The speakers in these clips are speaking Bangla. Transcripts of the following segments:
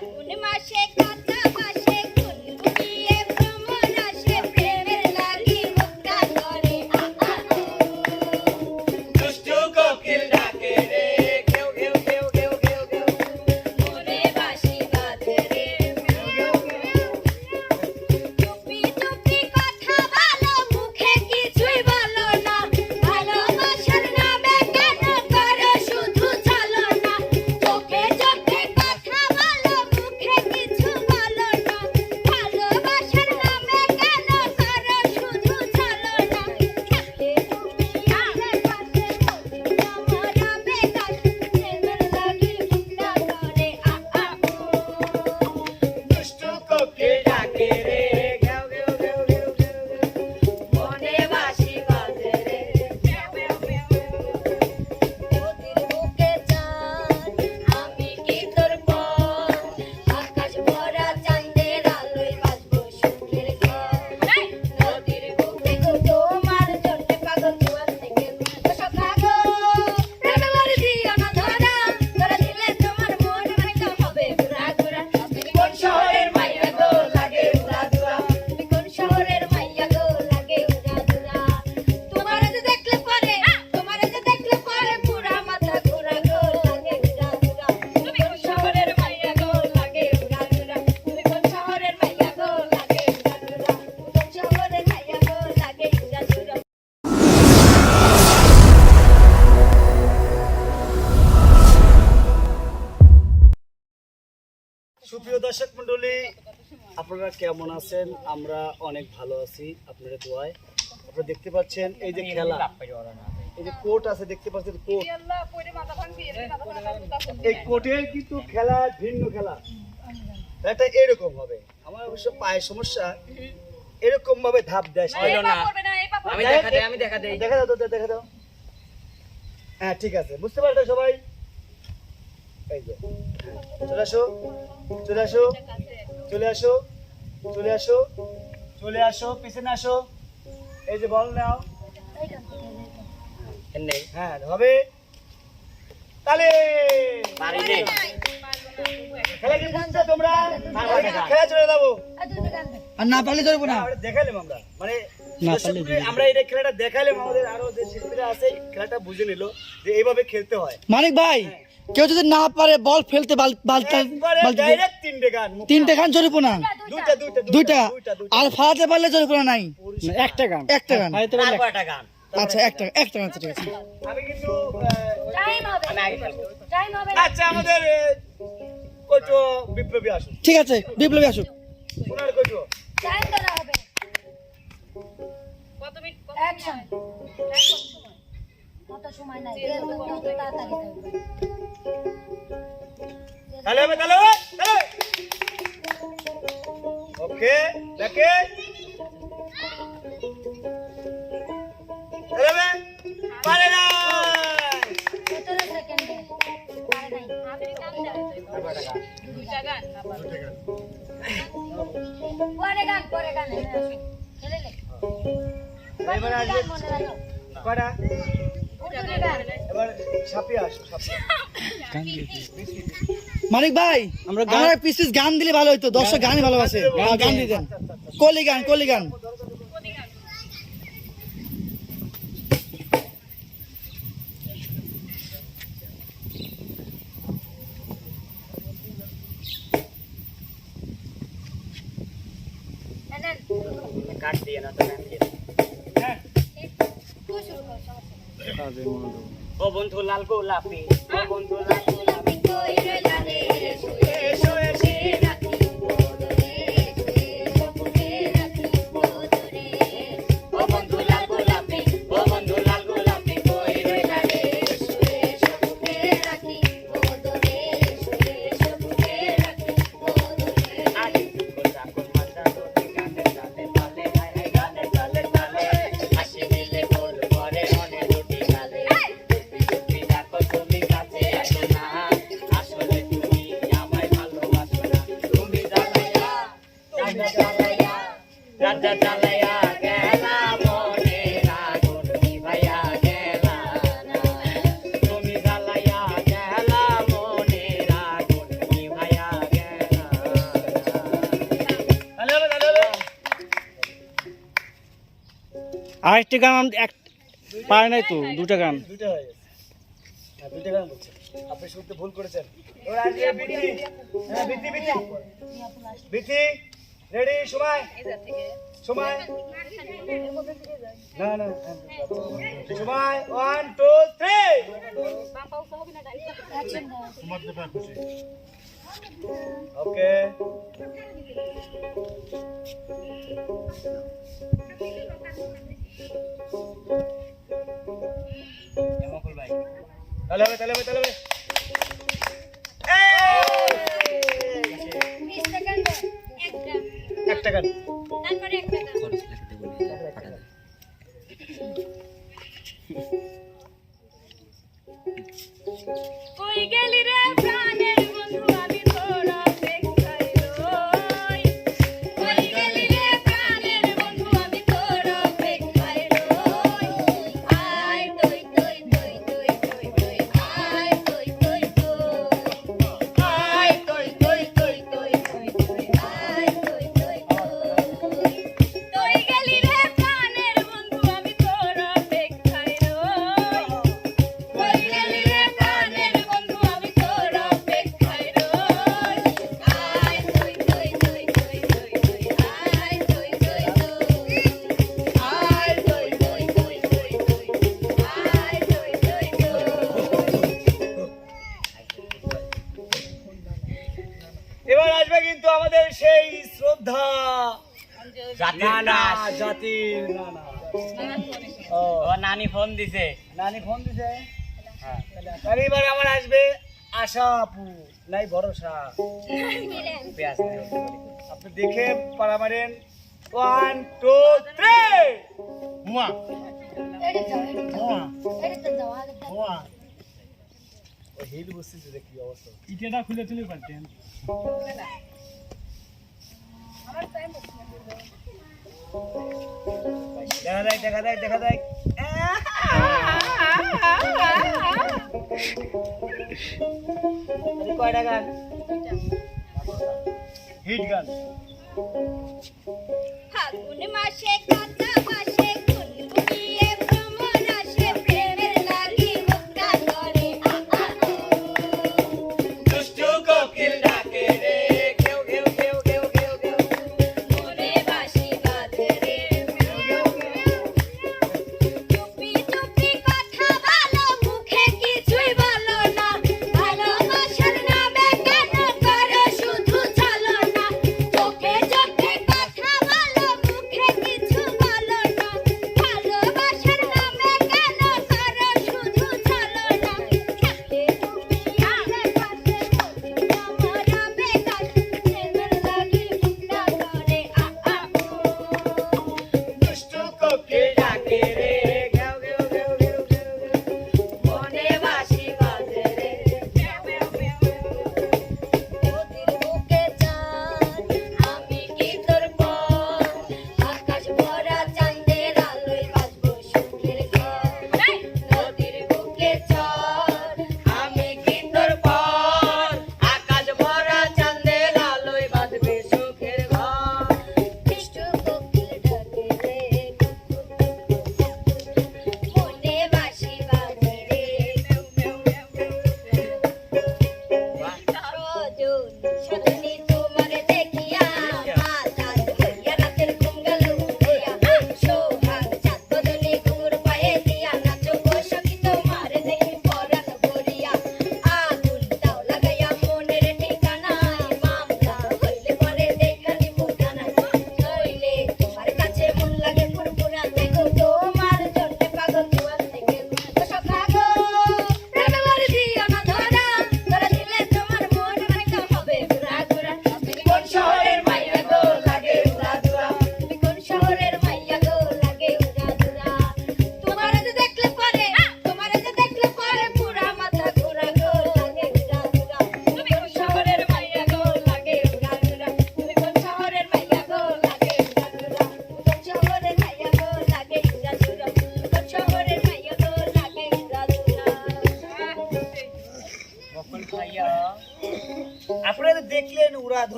ফাগুন মাসে কাঁচা কেমন আছেন? আমরা অনেক ভালো আছি আপনাদের দোয়ায়। আপনারা দেখতে পাচ্ছেন এই যে খেলা। এই যে কোর্ট আছে দেখতে পাচ্ছেন কোর্ট। এই কোর্টের কিন্তু খেলা ভিন্ন খেলা। এটা এরকম হবে। আমার অবশ্য পায়ের সমস্যা। এরকম ভাবে ধাপ দেয় না আমি দেখা দেই আমি দেখা দেই দেখা দাও তো, দেখা দাও। হ্যাঁ ঠিক আছে। বুঝতে পারছ সবাই? এই যে। চলে আসো। চলে আসো। চলে আসো। চলে আসো চলে আসো পিছনে আসো। এই যে বল নাও। হ্যাঁ হবে। তালে! খেলা কি বুঝছ তোমরা? খেলা চলে যাব। আর না পারলে চলবো না। না, দেখাইলাম আমরা। মানে আমরা এই খেলাটা দেখাইলাম আমাদের আরও যে শিল্পীরা আছে খেলাটা বুঝে নিল যে এইভাবে খেলতে হয়। মানিক ভাই কেউ যদি না পারে বল ফেলতে তিনটে গান মুখে। তিনটে খান চলবো না। দুইটা আর ফালাতে পারলে চলবো না নাই। একটা গান। একটা গান। তারপর একটা গান। আচ্ছা একটা একটা গান। ঠিক আছে। আমি কিন্তু টাইম হবে। আমি আগে ফেলব টাইম হবে। আহ, আচ্ছা আমাদের বিপ্লবী আসুন ঠিক আছে বিপ্লবী আসুক। ওনার কইতো টাইম ধরা হবে। কত মিনিট? অ্যাকশন সময় নাই। তাড়াতাড়ি তাহলে হবে তাহলে ওকে দেখে। পারে না পারে নাই। আমি গান পরে গান। খেলে লে এবার আসবে গান মনে মানিক ভাই আমরা পিস পিস গান দিলে ভালো হইতো দর্শক গানই ভালোবাসে। হ্যাঁ, গান দিয়ে দেন কলি গান কলি গান নেন কাট দিয়ে না তো গান দিয়ে দাও। হ্যাঁ তুই শুরু কর সমস্যা নেই। ও বন্ধু আরেকটি গান এক পারে নাই তো দুটা গান। আপনি শুনতে ভুল করেছেন। রেডি, সময়। সময়। সময় ওয়ান টু থ্রি ওকে তাহলে হবে তাহলে হবে তাহলে হবে এক টাকা তারপরে এক টাকা কই গেলি রে? ও নানি ফোন দিছে। নানি ফোন দিছে? হ্যাঁ। আমার আসবে নাই ভরসা। আপনি দেখে পারা মারেন। ওয়ান টু থ্রি মুয়া। মুয়া। কি অবস্থা। ইটেটা খুলে তুলে পারতেন দেখা দেখ দেখা দেখ কয়টা গান? হিট গান। ফাগুন মাসে কাঁথি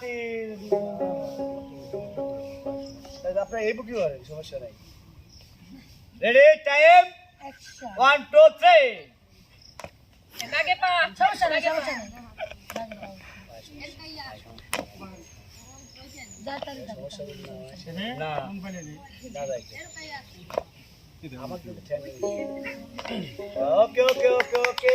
মাটি আপনার এই বুকি করেন সমস্যা নাই। Ready time one two three লাগে পা। সমস্যা নাই সমস্যা ওকে ওকে ওকে ওকে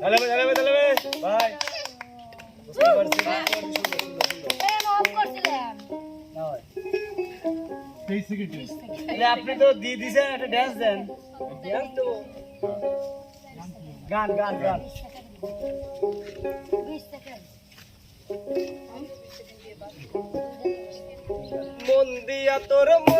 চালাবে চালাবে ভাই। আপনি তো দিয়ে দিছেন একটা ড্যান্স দেন। ড্যান্স তো গান গান গান। মন দিয়া তোর মন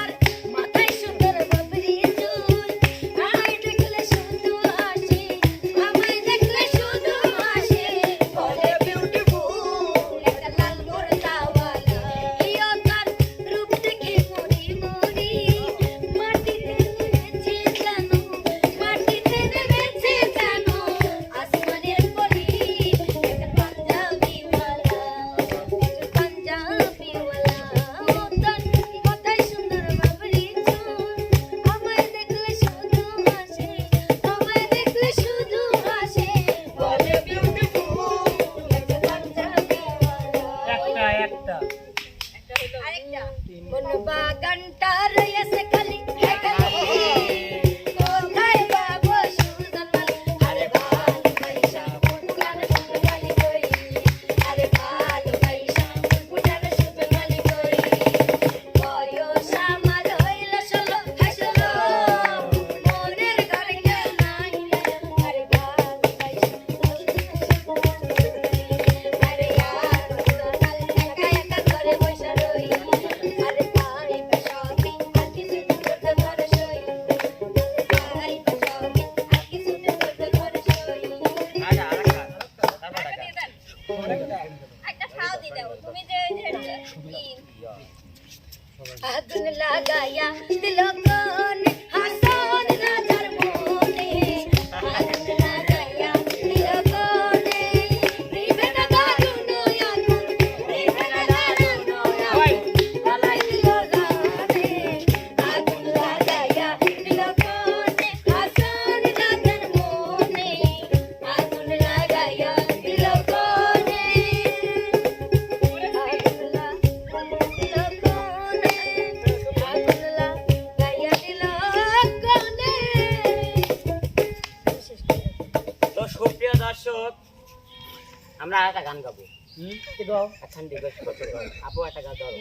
কি রিকোয়েস্ট করতে পারো। আপু একটা গান ধরো।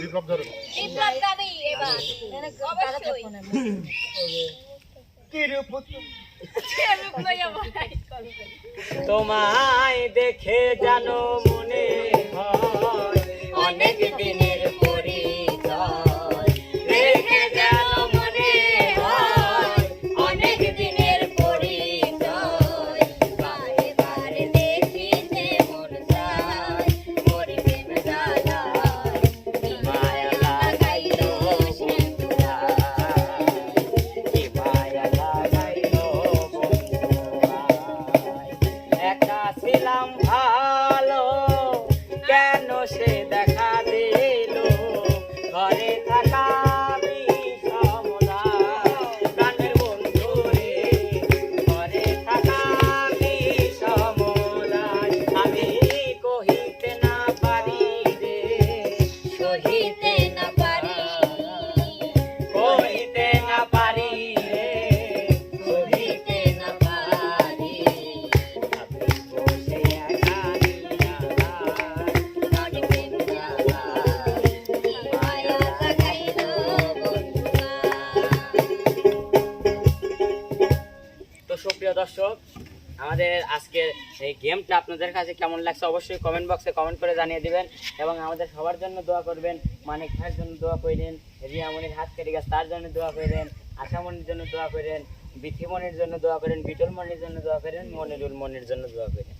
বিপ্লব ধরো। তিরুপতি। তোমায় দেখে জানো মনে হয় অনেক দিনের দর্শক আমাদের আজকের এই গেমটা আপনাদের কাছে কেমন লাগছে অবশ্যই কমেন্ট বক্সে কমেন্ট করে জানিয়ে দিবেন এবং আমাদের সবার জন্য দোয়া করবেন মানিক ভাইয়ের জন্য দোয়া করেন রিয়ামনির হাত কেটে গেছে তার জন্য দোয়া করেন আশামনির জন্য দোয়া করেন বিথিমনির জন্য দোয়া করেন বিটল মনির জন্য দোয়া করেন মনিরুল মনির জন্য দোয়া করেন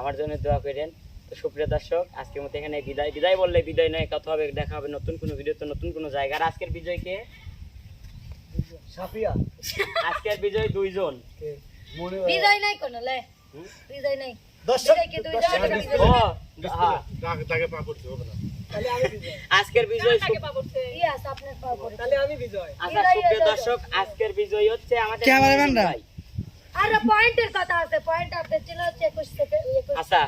আমার জন্য দোয়া করেন তো সুপ্রিয় দর্শক আজকের মতো এখানে বিদায়। বিদায় বললে বিদায় নয় কথা হবে দেখা হবে নতুন কোনো ভিডিওতে নতুন কোনো জায়গা আর আজকের বিজয়কে সাফিয়া। আজকের বিজয় দুইজন। বিজয় নাই কোন লে। বিজয় নাই। হ্যাঁ। তাকে তাকে পা করতে হবে না। তাহলে আমি বিজয়। আজকের বিজয় সু- কি আছে আপনার পাওয়া পড়ে তাহলে আমি বিজয়। আচ্ছা সুপ্রিয় দর্শক। আজকের বিজয় হচ্ছে আমাদের ক্যামেরাম্যানরা। ভাই। আর পয়েন্টের কথা আছে পয়েন্ট আপনার ছিল হচ্ছে একুশ থেকে একুশ আচ্ছা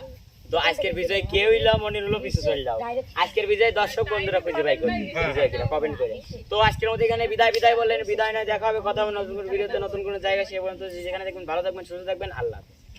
তো আজকের বিজয় কেউই লাও মনে হলো পিছু চলে যাও। আজকের বিজয় দর্শক বন্ধুরা খুঁজে বাই করবে বিজয় কিনা কমেন্ট করে। তো আজকের মধ্যে এখানে বিদায় বিদায় বললেন বিদায় নয় দেখা হবে কথা হবে নতুন কোনো ভিডিওতে নতুন কোনো জায়গা সে পর্যন্ত। যেখানে দেখবেন ভালো থাকবেন সুস্থ থাকবেন আল্লাহ।